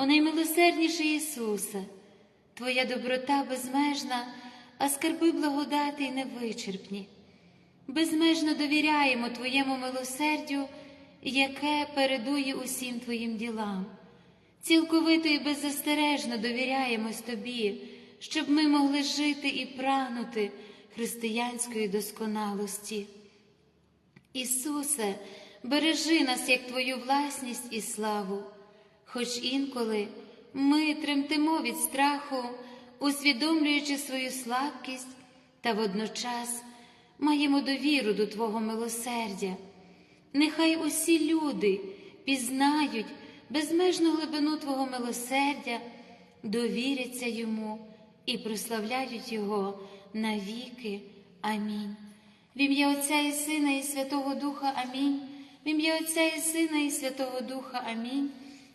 О наймилосердніший Ісусе, Твоя доброта безмежна, а скарби благодати й невичерпні. Безмежно довіряємо Твоєму милосердю, яке передує усім Твоїм ділам. Цілковито і беззастережно довіряємось Тобі, щоб ми могли жити і прагнути християнської досконалості. Ісусе, бережи нас як Твою власність і славу, хоч інколи ми тремтимо від страху, усвідомлюючи свою слабкість, та водночас маємо довіру до Твого милосердя. Нехай усі люди пізнають безмежну глибину Твого милосердя, довіряться йому і прославляють Його навіки. Амінь. В ім'я Отця і Сина, і Святого Духа Амінь. В ім'я Отця і Сина, і Святого Духа Амінь.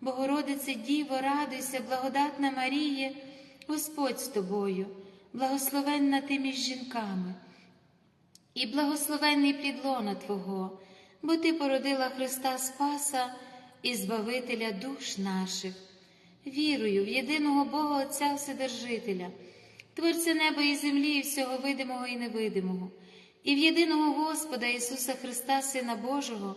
Богородице Діво, радуйся, благодатна Маріє, Господь з тобою, благословенна ти між жінками, і благословенний плідлона Твого, бо Ти породила Христа Спаса і Збавителя душ наших. Вірую в єдиного Бога Отця Вседержителя, Творця неба і землі, і всього видимого і невидимого, і в єдиного Господа Ісуса Христа, Сина Божого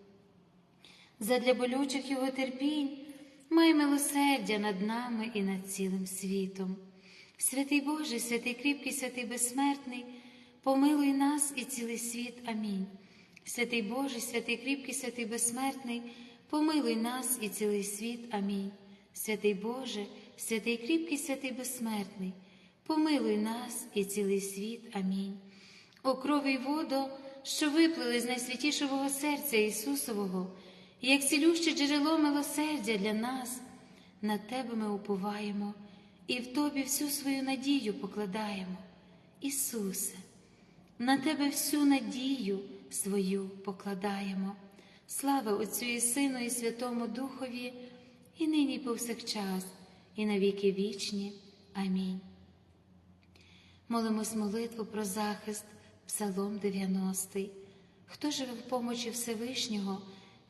Задля болючих Його терпінь, май милосердя над нами і над цілим світом. Святий Боже, святий кріпкий, святий безсмертний, помилуй нас і цілий світ. Амінь. Святий Боже, святий кріпкий, святий безсмертний, помилуй нас і цілий світ. Амінь. Святий Боже, святий кріпкий, святий безсмертний, помилуй нас і цілий світ. Амінь. О крові й водо, що виплили з найсвятішого серця Ісусового, як цілюще джерело милосердя для нас, на Тебе ми уповаємо і в Тобі всю свою надію покладаємо. Ісусе, на Тебе всю надію свою покладаємо. Слава Отцю і Сину, і Святому Духові, і нині, і повсякчас, і на віки вічні. Амінь. Молимось молитву про захист, Псалом 90. Хто живе в помочі Всевишнього,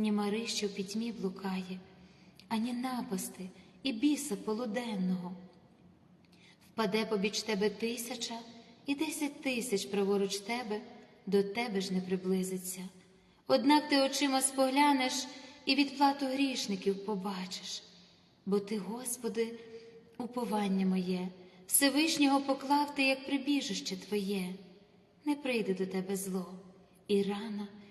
ні мари, що в пітьмі блукає, ані напасти і біса полуденного. Впаде побіч тебе тисяча і десять тисяч праворуч тебе, до тебе ж не приблизиться. Однак ти очима споглянеш і відплату грішників побачиш, бо ти, Господи, уповання моє, Всевишнього поклав ти, як прибіжище Твоє, не прийде до тебе зло, і рана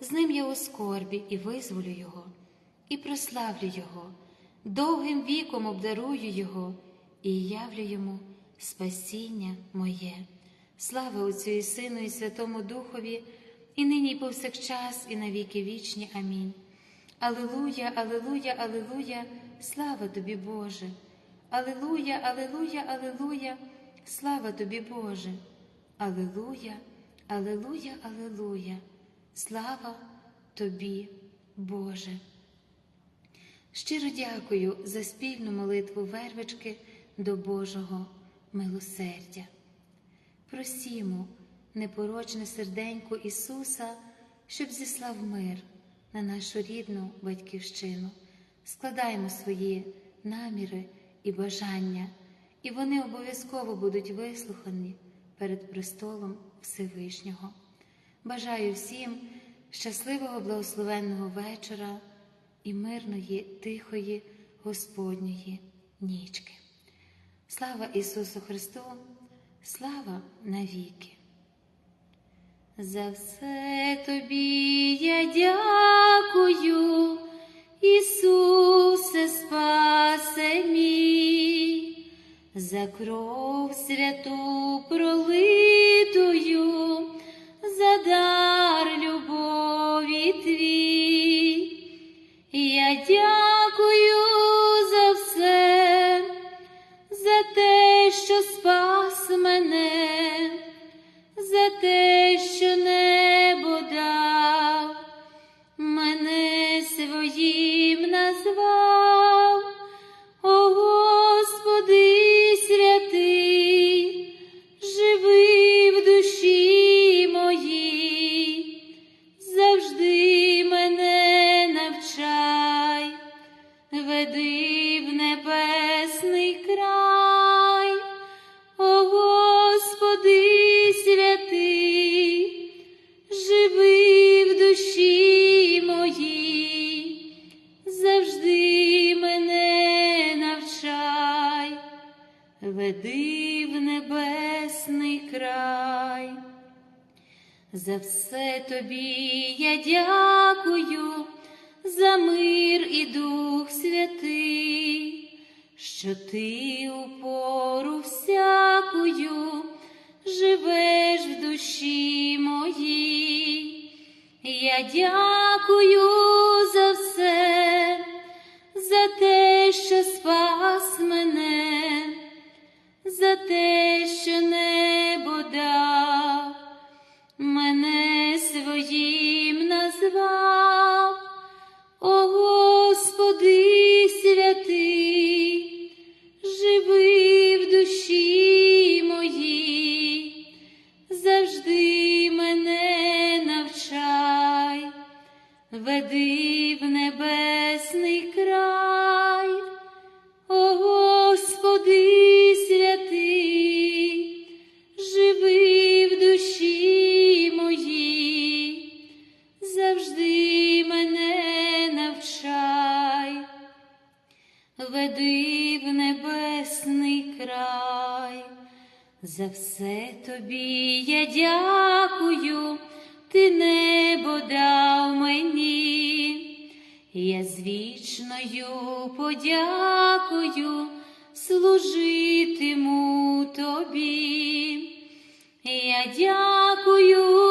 з ним я у скорбі і визволю його, і прославлю його, довгим віком обдарую його і явлю йому спасіння моє. Слава Отцю і Сину, і Святому Духові, і нині, і повсякчас, і на віки вічні. Амінь. Алилуя, Алилуя, Алилуя, слава тобі, Боже. Алилуя, Алилуя, Алилуя, слава тобі, Боже. Алилуя, Алилуя, Алилуя, слава тобі, Боже. Щиро дякую за спільну молитву вервички до Божого милосердя. Просімо непорочне серденько Ісуса, щоб зіслав мир на нашу рідну батьківщину, складаємо свої наміри і бажання, і вони обов'язково будуть вислухані перед престолом Всевишнього. Бажаю всім щасливого благословенного вечора і мирної, тихої Господньої нічки. Слава Ісусу Христу! Слава навіки! За все тобі я дякую, Ісусе, спасе мій, за кров святу пролитую, day. За все тобі я дякую, за мир і Дух Святий, що ти у пору всякую живеш в душі моїй. Я дякую за все, за те, що спас мене, за те, вічною подякою служитиму тобі. Я дякую